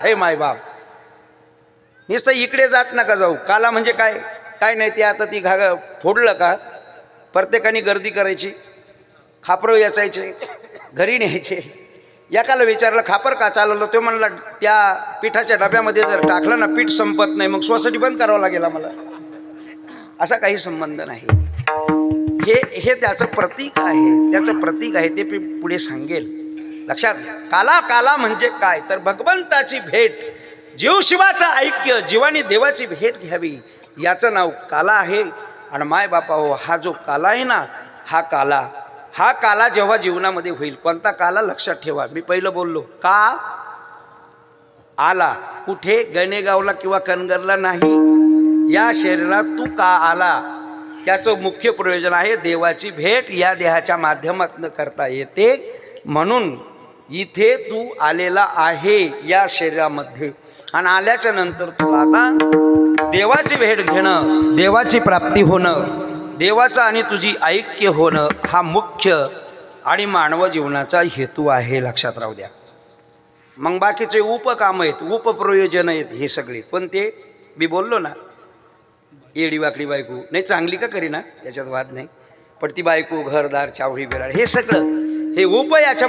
हे मायबाप नुसतं इकडे जात नका जाऊ. काला म्हणजे काय? काय नाही ते आता ती घाग फोडलं का? प्रत्येकाने गर्दी करायची. खापरं याचायचे घरी न्यायचे. एकाला विचारलं खापर का चालवलं? तो म्हणला त्या पिठाच्या डब्यामध्ये जर टाकलं ना पीठ संपत नाही. मग सोसायटी बंद करावं लागेल मला असा काही संबंध नाही. हे हे त्याचं प्रतीक आहे. त्याचं प्रतीक आहे ते मी पुढे सांगेल. लक्षात घ्या. काला काला म्हणजे काय? तर भगवंताची भेट जीव शिवाचं ऐक्य जीवानी देवाची भेट घ्यावी. याचं नाव काला आहे. आणि माय बापा हो हा जो काला आहे ना हा काला. हा काला जेव्हा जीवनामध्ये होईल कोणता काला? लक्षात ठेवा. मी पहिलं बोललो का? आला. कुठे? गणेगावला किंवा कनगरला नाही. या शरीरात तू का आला? त्याचं मुख्य प्रयोजन आहे देवाची भेट या देहाच्या माध्यमातून करता येते. म्हणून इथे तू आलेला आहे या शरीरामध्ये. आणि आल्याच्यानंतर तू आता देवाची भेट घेणं देवाची प्राप्ती होणं देवाचं आणि तुझी ऐक्य होणं हा मुख्य आणि मानव जीवनाचा हेतू आहे लक्षात राहू द्या. मग बाकीचे उपकाम आहेत उपप्रयोजन आहेत हे सगळे. पण ते मी बोललो ना येडी वाकडी बायको. नाही चांगली का करीना? याच्यात वाद नाही. पण ती बायको घरदार चावडी बिराड हे सगळं हे उप याच्यामध्ये